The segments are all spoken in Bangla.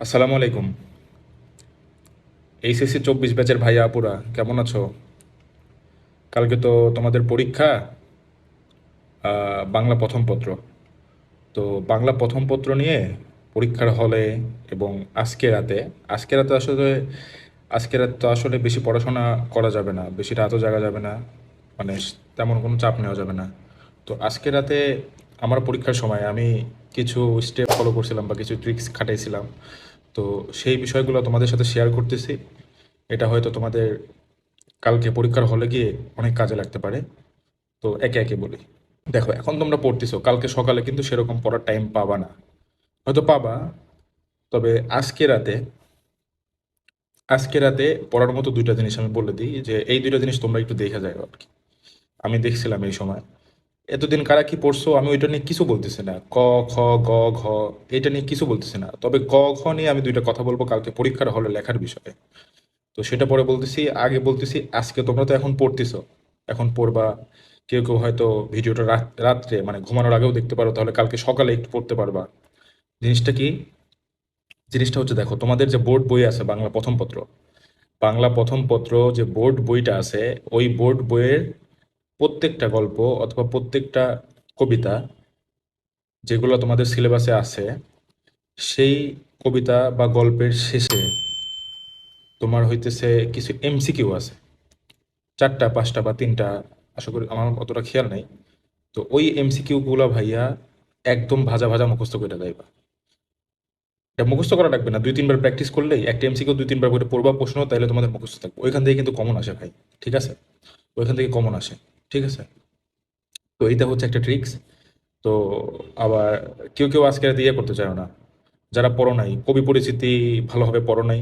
আসসালামু আলাইকুম। এইচএসসি চব্বিশ ব্যাচের ভাইয়া আপুরা, কেমন আছো? কালকে তো তোমাদের পরীক্ষা বাংলা প্রথম পত্র। তো বাংলা প্রথম পত্র নিয়ে পরীক্ষার হলে এবং আজকে রাতে আজকে রাতে আসলে, আজকে রাতে তো আসলে বেশি পড়াশোনা করা যাবে না, বেশি রাতও জাগা যাবে না মানে তেমন কোনো চাপ নেওয়া যাবে না। তো আজকে রাতে আমার পরীক্ষার সময় আমি কিছু স্টেপ ফলো করছিলাম বা কিছু ট্রিক্স খাটাইছিলাম। তো সেই বিষয়গুলো তোমাদের সাথে শেয়ার করতেছি। এটা হয়তো তোমাদের কালকে পরীক্ষার হলে গিয়ে অনেক কাজে লাগতে পারে। তো একে একে বলি। দেখো, এখন তোমরা পড়তেছো, কালকে সকালে কিন্তু সেরকম পড়ার টাইম পাবা না। হয়তো পাবা, তবে আজকে রাতে আজকে রাতে পড়ার মতো দুইটা জিনিস আমি বলে দিই যে, এই দুইটা জিনিস তোমরা একটু দেখে যাও আর কি। আমি দেখছিলাম এই সময়। এতদিন কারা কি পড়ছো, আমি ওইটা নিয়ে কিছু বলতেছি না। ক, খ, গ, ঘ, এটা নিয়ে কিছু বলতেছি না। তবে ক খ নিয়ে আমি দুইটা কথা বলব কালকে পরীক্ষার হলে লেখার বিষয়ে। তো সেটা পরে বলতেছি, আগে বলতেছি, আজকে তোমরা তো এখন পড়তেছো। এখন পড়বা, কেউ কেউ হয়তো ভিডিওটা রাত, রাত্রে মানে ঘুমানোর আগেও দেখতে পারো, তাহলে কালকে সকালে একটু পড়তে পারবা। জিনিসটা কি? জিনিসটা হচ্ছে দেখো, তোমাদের যে বোর্ড বই আছে, বাংলা প্রথম পত্র, বাংলা প্রথম পত্র যে বোর্ড বইটা আছে, ওই বোর্ড বইয়ের প্রত্যেকটা গল্প অথবা প্রত্যেকটা কবিতা যেগুলো তোমাদের সিলেবাসে আছে, সেই কবিতা বা গল্পের শেষে তোমার হইতেছে কিছু এমসিকিউ আছে। চারটা, পাঁচটা বা তিনটা, আশা করি আমার অতটা খেয়াল নাই। তো ওই এমসিকিউ গুলো ভাইয়া একদম ভাজা ভাজা মুখস্থ করে দেয় এটা মুখস্থ করা লাগবে না, দুই, তিনবার প্র্যাকটিস করলেই একটা এমসিকিউ দুই, তিনবার করে পড়বা, প্রশ্ন তাহলে তোমাদের মুখস্থ থাকবে। ওইখান থেকে কিন্তু কমন আসে ভাই, ঠিক আছে? ওইখান থেকে কমন আসে। ঠিক আছে? তো এইটা হচ্ছে একটা ট্রিক্স তো আবার কেউ কেউ আজকে ইয়ে করতে চায় না। যারা পড়ো নাই, কবি পরিচিতি ভালোভাবে পড়ো নাই,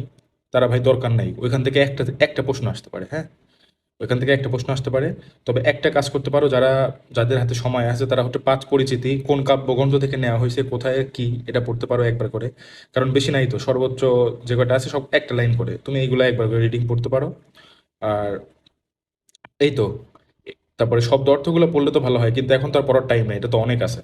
তারা ভাই দরকার নাই। ওইখান থেকে একটা একটা প্রশ্ন আসতে পারে হ্যাঁ? ওইখান থেকে একটা প্রশ্ন আসতে পারে। তবে একটা কাজ করতে পারো, যারা, যাদের হাতে সময় আছে, তারা হচ্ছে পাঁচ পরিচিতি, কোন কাব্যগ্রন্থ থেকে নেওয়া হয়েছে, কোথায়, কি, এটা পড়তে পারো একবার করে। কারণ বেশি নাই তো, সর্বোচ্চ যে কটা আছে, সব একটা লাইন করে। তুমি এইগুলো একবার করে রিডিং পড়তে পারো। আর এই তো তারপরে শব্দ অর্থগুলো পড়লে তো ভালো হয়, কিন্তু এখন তো আর পড়ার টাইম নেই, এটা তো অনেক আছে।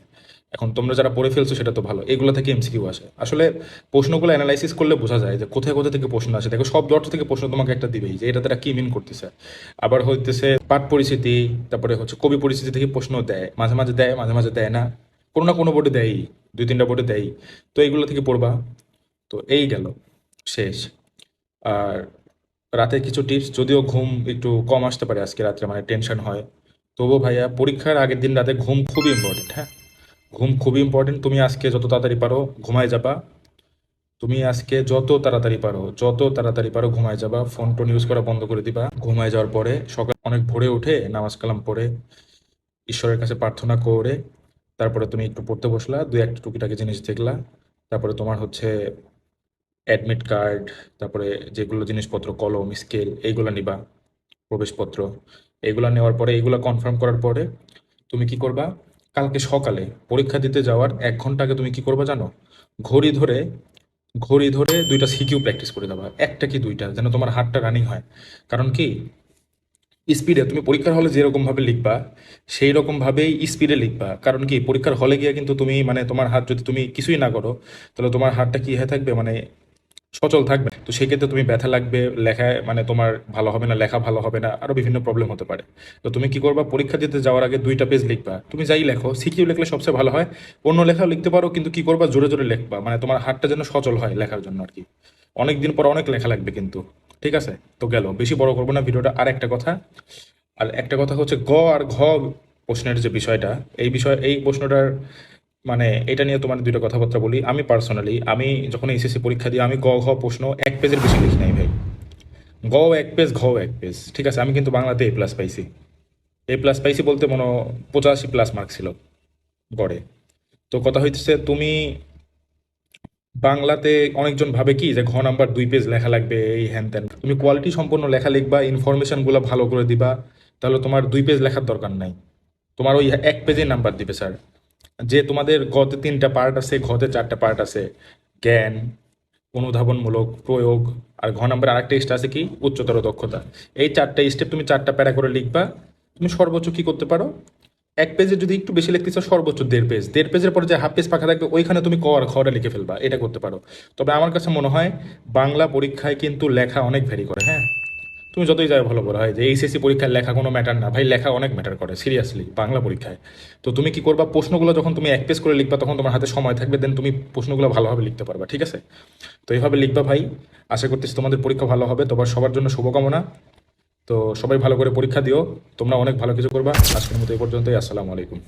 এখন তোমরা যারা পড়ে ফেলছো সেটা তো ভালো, এগুলো থেকে এমসিকিউ আসে। আসলে প্রশ্নগুলো অ্যানালাইসিস করলে বোঝা যায় যে কোথায় কোথা থেকে প্রশ্ন আসে। দেখো, শব্দ অর্থ থেকে প্রশ্ন তোমাকে একটা দিবেই যে এটা তারা কি মিন করতেছে। আবার হইতেছে পাঠ পরিস্থিতি তারপরে হচ্ছে কবি পরিস্থিতি থেকে প্রশ্ন দেয়, মাঝে মাঝে দেয়, মাঝে মাঝে দেয় না। কোনো না কোনো বোর্ডে দেয়ই, দুই তিনটা বোর্ডে দেয়ই। তো এইগুলো থেকে পড়বা। তো এই গেল, শেষ। আর রাতে কিছু টিপস যদিও ঘুম একটু কম আসতে পারে আজকে রাত্রে মানে টেনশন হয়। তবুও ভাইয়া, পরীক্ষার আগের দিন রাতে ঘুম খুবই ইম্পর্টেন্ট হ্যাঁ? ঘুম খুবই ইম্পর্টেন্ট তুমি আজকে যত তাড়াতাড়ি পারো ঘুমায় যাবা। তুমি আজকে যত তাড়াতাড়ি পারো, যত তাড়াতাড়ি পারো ঘুমায় যাবা। ফোন টোন ইউজ করা বন্ধ করে দিবা। ঘুমায় যাওয়ার পরে সকাল অনেক ভোরে উঠে নামাজ কালাম পড়ে ঈশ্বরের কাছে প্রার্থনা করে, তারপরে তুমি একটু পড়তে বসলা, দু একটা টুকিটাকি জিনিস দেখলা, তারপরে তোমার হচ্ছে অ্যাডমিট কার্ড তারপরে যেগুলো জিনিসপত্র, কলম স্কেল এইগুলো নিবা, প্রবেশপত্র। এইগুলো নেওয়ার পরে এইগুলো কনফার্ম করার পরে তুমি কি করবা? কালকে সকালে পরীক্ষা দিতে যাওয়ার এক ঘণ্টা আগে তুমি কি করবা জানো? ঘড়ি ধরে ঘড়ি ধরে দুইটা সিকিউ প্র্যাকটিস করে দেবা, একটা কি দুইটা, যেন তোমার হাতটা রানিং হয়। কারণ কি? স্পিডে তুমি পরীক্ষার হলে যেরকম ভাবে লিখবা, সেই রকম ভাবেই স্পিডে লিখবা। কারণ কি? পরীক্ষার হলে গিয়ে কিন্তু তুমি মানে তোমার হাত যদি তুমি কিছুই না করো, তাহলে তোমার হাতটা কি হয়ে থাকবে? মানে সচল থাকবে। তো সেক্ষেত্রে তুমি ব্যথা লাগবে লেখায় মানে তোমার ভালো হবে না, লেখা ভালো হবে না, আরও বিভিন্ন প্রবলেম হতে পারে। তো তুমি কি করবা? পরীক্ষা দিতে যাওয়ার আগে দুইটা পেজ লিখবা। তুমি যাই লেখো, সিকিউ লিখলে সবচেয়ে ভালো হয়। অন্য লেখাও লিখতে পারো, কিন্তু কি করবা? জোরে জোরে লিখবা। মানে তোমার হাতটা যেন সচল হয় লেখার জন্য আর কি। অনেক দিন পর অনেক লেখা লাগবে কিন্তু। ঠিক আছে? তো গেল। বেশি বড় করব না ভিডিওটা। আর একটা কথা। আর একটা কথা হচ্ছে গ আর ঘ প্রশ্নের যে বিষয়টা, এই বিষয়, এই প্রশ্নটার মানে এটা নিয়ে তোমার দুইটা কথাবার্তা বলি। আমি পার্সোনালি আমি যখন এইচএসসি পরীক্ষা দিই, আমি গ ঘ প্রশ্ন এক পেজের বেশি লিখি নাই ভাই। গ এক পেজ, ঘ এক পেজ, ঠিক আছে? আমি কিন্তু বাংলাতে এ প্লাস পাইছি। এ প্লাস পাইছি বলতে মনে পঁচাশি প্লাস মার্ক ছিল গড়ে। তো কথা হইতেছে, তুমি বাংলাতে অনেকজন ভাবে কি যে ঘ নাম্বার দুই পেজ লেখা লাগবে, এই হ্যান ত্যান। তুমি কোয়ালিটি সম্পন্ন লেখা লিখবা ইনফরমেশনগুলো ভালো করে দিবা, তাহলে তোমার দুই পেজ লেখার দরকার নাই। তোমার ওই এক পেজে নাম্বার দিবে স্যার যে তোমাদের গতে তিনটা পার্ট আছে, ঘতে চারটা পার্ট আছে, জ্ঞান, অনুধাবনমূলক, প্রয়োগ, আর ঘ নাম্বার আরেকটা স্টেপ আছে কি? উচ্চতর দক্ষতা। এই চারটা স্টেপ তুমি চারটা প্যারা করে লিখবা, তুমি সর্বোচ্চ কি করতে পারো? এক পেজে যদি একটু বেশি লিখতে চাও, সর্বোচ্চ দেড় পেজ দেড় পেজের পরে যে হাফ পেজ ফাঁকা থাকবে, ওইখানে তুমি ক আর খটা লিখে ফেলবা, এটা করতে পারো। তবে আমার কাছে মনে হয়, বাংলা পরীক্ষায় কিন্তু লেখা অনেক ভ্যারি করে হ্যাঁ? তুমি যতই যাই ভালো বলা হয় যে এইচএসসি পরীক্ষায় লেখা কোনো ম্যাটার না। ভাই, লেখা অনেক ম্যাটার করে সিরিয়াসলি বাংলা পরীক্ষায়। তো তুমি কি করবা, প্রশ্নগুলো যখন তুমি এক পেজ করে লিখবা, তখন তোমার হাতে সময় থাকবে দেন তুমি প্রশ্নগুলো ভালোভাবে লিখতে পারবা, ঠিক আছে? তো এইভাবে লিখবা ভাই, আশা করতেছি তোমাদের পরীক্ষা ভালো হবে, তোমার সবার জন্য শুভকামনা। তো সবাই ভালো করে পরীক্ষা দিও, তোমরা অনেক ভালো কিছু করবা। আজকের মতো এই পর্যন্তই, আসসালামু আলাইকুম।